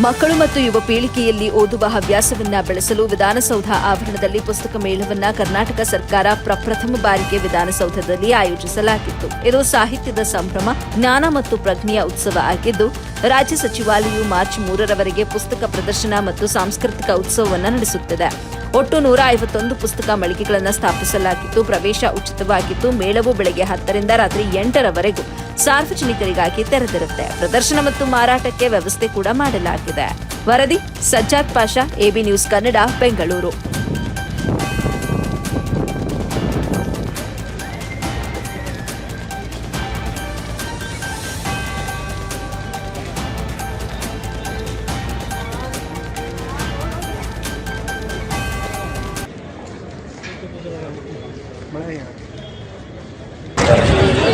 ಮಕ್ಕಳು ಮತ್ತು ಯುವ ಪೀಳಿಗೆಯಲ್ಲಿ ಓದುವ ಹವ್ಯಾಸವನ್ನ ಬೆಳೆಸಲು ವಿಧಾನಸೌಧ ಆವರಣದಲ್ಲಿ ಪುಸ್ತಕ ಮೇಳವನ್ನ ಕರ್ನಾಟಕ ಸರ್ಕಾರ ಪ್ರಪ್ರಥಮ ಬಾರಿಗೆ ವಿಧಾನಸೌಧದಲ್ಲಿ ಆಯೋಜಿಸಲಾಗಿತ್ತು. ಇದು ಸಾಹಿತ್ಯದ ಸಂಭ್ರಮ, ಜ್ಞಾನ ಮತ್ತು ಪ್ರಜ್ಞೆಯ ಉತ್ಸವ ಆಗಿದ್ದು, ರಾಜ್ಯ ಸಚಿವಾಲಯವು ಮಾರ್ಚ್ ಮೂರರವರೆಗೆ ಪುಸ್ತಕ ಪ್ರದರ್ಶನ ಮತ್ತು ಸಾಂಸ್ಕೃತಿಕ ಉತ್ಸವವನ್ನು ನಡೆಸುತ್ತಿದೆ. ಒಟ್ಟು ನೂರ ಐವತ್ತೊಂದು ಪುಸ್ತಕ ಮಳಿಗೆಗಳನ್ನು ಸ್ಥಾಪಿಸಲಾಗಿತ್ತು. ಪ್ರವೇಶ ಉಚಿತವಾಗಿತ್ತು ಮೇಳವು ಬೆಳಗ್ಗೆ ಹತ್ತರಿಂದ ರಾತ್ರಿ ಎಂಟರವರೆಗೂ ಸಾರ್ವಜನಿಕರಿಗಾಗಿ ತೆರೆದಿರುತ್ತೆ. ಪ್ರದರ್ಶನ ಮತ್ತು ಮಾರಾಟಕ್ಕೆ ವ್ಯವಸ್ಥೆ ಕೂಡ ಮಾಡಲಾಗಿದೆ. ವರದಿ, Sajjad Pasha, AB news Kannada, Bengaluru.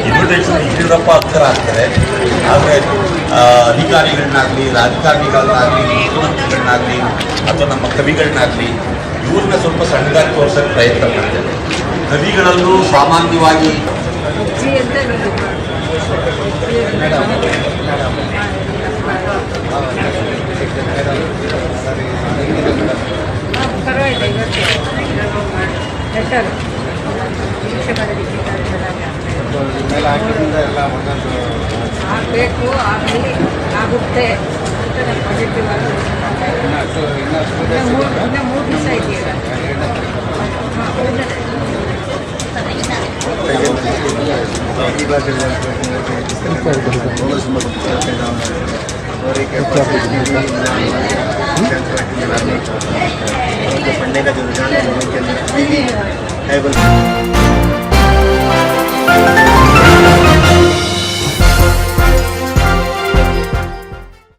Invitation Yediyurappa ಅಕ್ಷರ ಆಗ್ತಾರೆ ಆದರೆ ಅಧಿಕಾರಿಗಳನ್ನಾಗಲಿ ರಾಜಕಾರಣಿಗಳನ್ನಾಗಲಿ ಮುಖ್ಯಮಂತ್ರಿಗಳನ್ನಾಗಲಿ ಅಥವಾ ನಮ್ಮ ಕವಿಗಳನ್ನಾಗಲಿ ಇವ್ರನ್ನ ಸ್ವಲ್ಪ ಸಣ್ಣದಾಗಿ ತೋರ್ಸೋಕ್ಕೆ ಪ್ರಯತ್ನ ಮಾಡ್ತಾರೆ ಕವಿಗಳಲ್ಲೂ ಸಾಮಾನ್ಯವಾಗಿ ಮೇಲೆ ಹಾಕಿದ್ರಿಂದ ಎಲ್ಲ ಒಂದೊಂದು ಆಗಬೇಕು ಆಗಲಿ ಆಗುತ್ತೆ ಅಂತ ನಾನು ಪಾಸಿಟಿವ್ ಆಗಿ ಇನ್ನಷ್ಟು ಇನ್ನಷ್ಟು ಇನ್ನು ಮೂರು ಇನ್ನು ಮೂರು ದಿವಸ ಇದೆಯಲ್ಲ ಹಾಂ ಹೌದಾ पंडे का जो रुझान है लोगों के अंदर है